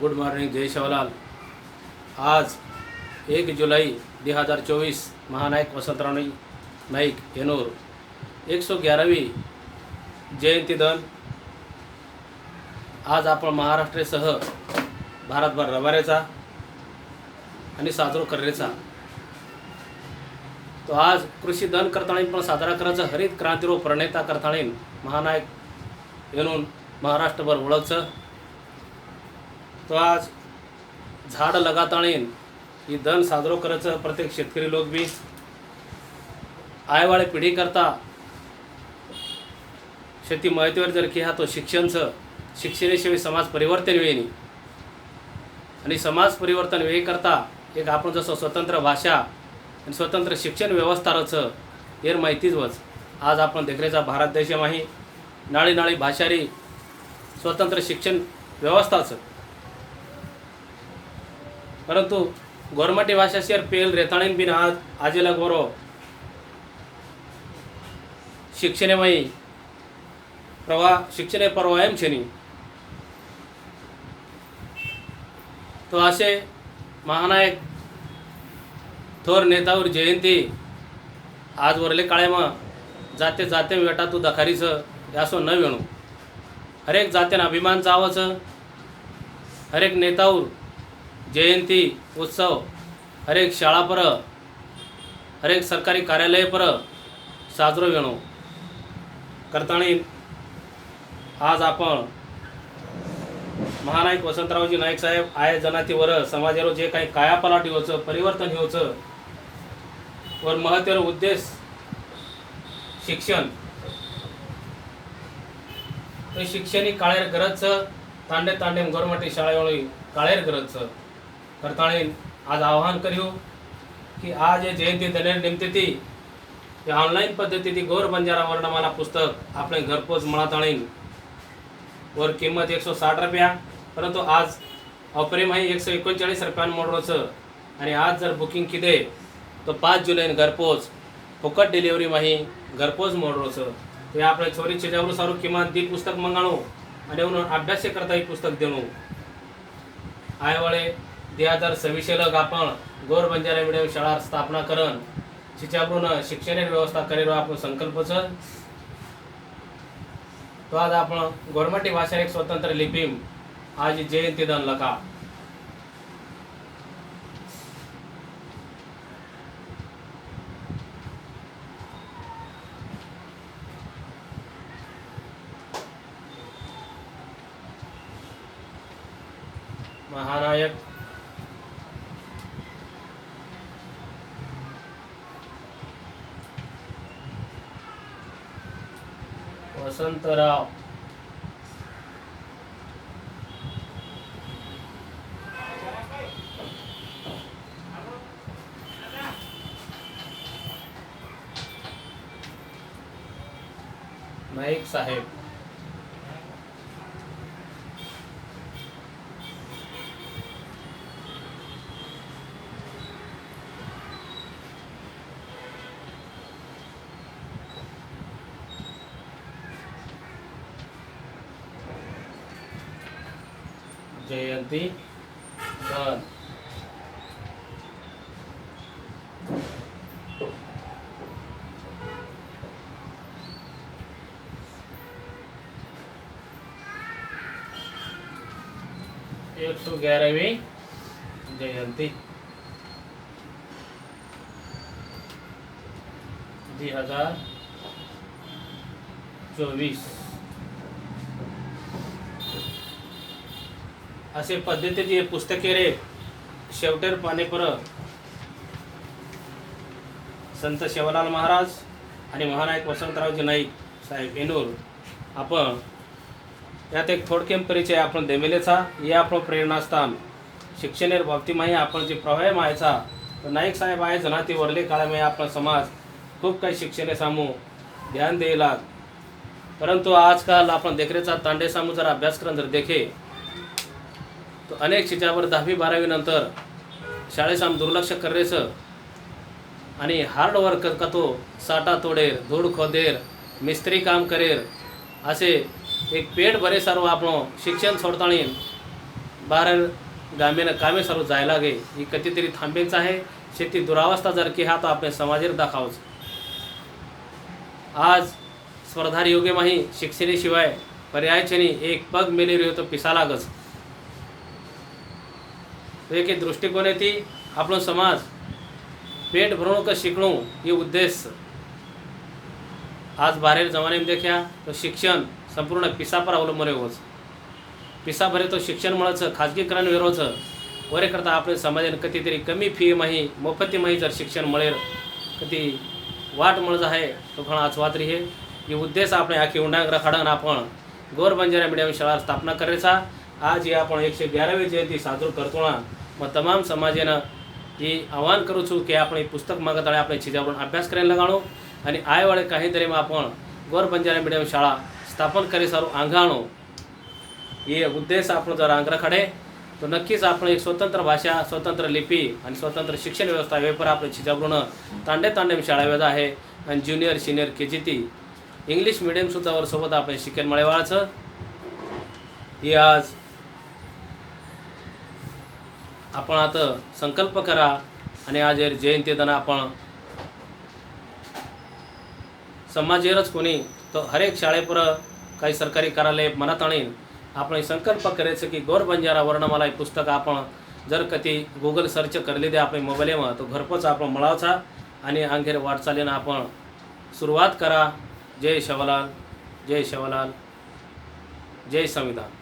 Good morning जय शिवलाल आज एक जुलै दो हजार चोवीस महानायक वसंतराव नाईक येनूर एक सौ ग्यारावी जयंती दन. आज आपण महाराष्ट्रासह भारतभर रवारेचा आणि साजरो करण्याचा. तो आज कृषी दन करताळीन पण साजरा करायचं हरित क्रांतीरो प्रणेता करताळीन महानायक येऊन महाराष्ट्रभर ओळखचं. तो आज झाड लगाताळीन ही धन साजरो करायचं प्रत्येक शेतकरी लोक बी. आयवाळे पिढी करता शेती माहितीवर जर की हा तो शिक्षणचं शिक्षणाशिवाय समाज परिवर्तन वेळी आणि समाज परिवर्तन वेळी करता एक आपण जसं स्वतंत्र भाषा आणि स्वतंत्र शिक्षण व्यवस्थाचं हेर माहितीच वच आज आपण देखरेचा भारत देशमाही नाळी नाळी भाषारी स्वतंत्र शिक्षण व्यवस्थाचं परंतु गोरमटी भाषा शेर पेल रेताळीन बिन आज आजेला गोरो. शिक्षणेमाई प्रवाह शिक्षणे परवा एम छेनी. तो असे महानायक थोर नेतावर जयंती आज वरले काळेमा जाते जाते वेटा तू दखारीचं यासो न वेणू. हरेक जात्यानं अभिमान चावाचं हरेक नेतावर जयंती उत्सव हरेक शाळा पर हरेक सरकारी कार्यालय पर साजरो वेणो। करताणी आज आपण महानायक वसंतरावजी नाईक साहेब आय जनातीवर समाजावर जे काही कायापालाटी होचं परिवर्तन होचं वर महत्त्वाचा उद्देश शिक्षण. ते काळेर गरजचं तांडे तांडे गोरमाटी शाळेवळी काळेर गरजचं. करताळीन आज आवाहन करू की आज हे जयंती दनेर निमते ती ऑनलाईन पद्धती ती गौर बंजारा वर्णमाला पुस्तक आपले घरपोच मळाताळीन वर किंमत एकशे साठ रुपया परंतु आज ऑफरिंग आहे एकशे एकोणचाळीस रुपयान मोडरोचं आणि आज जर बुकिंग किदे तर पाच जुलैन घरपोच फुकट डिलिव्हरी माही घरपोच मोडरोचं ते आपल्या छोरी छेजावर सारू किमान ती पुस्तक मंगाणू आणि म्हणून अभ्यास करता ही पुस्तक देणू आयवाळे दोन हजार सव्वीसशे लग आपण गोर बंजारा मिडियम शाळा स्थापना करण चिच्यावरून शिक्षणिक व्यवस्था करेल आपण संकल्पचं. तो आज आपण गोरमटी भाषा एक स्वतंत्र लिपी आज जयंती दन लका. महानायक वसंतराव नाईक साहेब. जयंती. धन एक सौ ग्यारहवीं जयंती. दी हजार चौबीस असे पद्धतीचे पुस्तके रे शेवटेर पानेपर संत शेवलाल महाराज आणि महानायक वसंतरावजी नाईक साहेब येनूर आपण यात एक थोडक्यात परिचय आपण देमेलेचा हे आपण प्रेरणास्थान. शिक्षणेर बाबतीमाही आपण जे प्रवाह मायचा तर नाईक साहेब आहे जना ते वरले काळामध्ये आपला समाज खूप काही शिक्षणे सामू ध्यान द्यायला परंतु आजकाल आपण देखरेचा तांडे सामू जर अभ्यासक्रम जर देखे. अनेक चित्रावर दहावी बारावीनंतर शाळेसाम दुर्लक्ष करेस आणि हार्ड वर्क तो साठा तोडेर धूळ खोदेर मिस्त्री काम करेर असे एक पेट भरे सर्व आपण शिक्षण सोडताळी बाहेर गामेनं कामे सर्व जायला गे ही कधीतरी थांबेच आहे. शेती दुरावस्था जर की हा तर आपण समाजेर दाखावच आज स्पर्धार योग्य माही शिक्षणेशिवाय पर्यायचनी एक पग मेलेरी होतो पिसा लागच एक दृष्टिकोन है आप समाज पेट भरों का शिकलू ये उद्देश्य आज बाहर जमाने में देखा तो शिक्षण संपूर्ण पिसा पर अवलंबन रहे पिसा भरे तो शिक्षण मिलच खाजगीकरण विरोध वरे करता अपने समाज कति तरी कमी फी मही मोफती मही जर शिक्षण मिले कति वाट मल जाए तो खाण आज वात्री है ये उद्देश्य अपने आखी उंडांग रखाड़न आप गोर बंजारा मीडियम शाला स्थापना करे आज ये अपन एकशे ग्यारहवी जयंती साजर करतो ना હું તમામ સમાજેના એ આહવાન કરું છું કે આપણે પુસ્તક માગતાળે આપણે ચીજાપણ અભ્યાસ કરીને લગાણો અને આયવાળે કાહીદરીમાં પણ ગોર બંજારા મીડિયમ શાળા સ્થાપન કરી સારું આંઘાણો એ ઉદ્દેશ આપણો દ્વારા આંગ્ર ખડે. તો नक्कीच आपण एक स्वतंत्र भाषा स्वतंत्र लिपी आणि स्वतंत्र शिक्षण व्यवस्था वेपर आपले चिजाबृण तांडे तांडे शाळावेद आहे आणि ज्युनियर सिनियर के जी ती इंग्लिश मिडियमसुद्धावर सोबत आपण शिक्षण मळेवाळाचं हे आज आपण आता संकल्प करा आणि आज जयंतीदाना आपण समाजेरच कोणी तो हरेक शाळेपुर काही सरकारी कार्यालय मनात आणेल आपण संकल्प करायचं की गोर बंजारा वर्णमाला पुस्तक आपण जर कधी गुगल सर्च करले दे आपल्या मोबाईलवर तो घरपोच आपण मळावचा आणि अंगेर वाटचालीनं आपण सुरुवात करा. जय शवलाल जय शवलाल जय संविधान.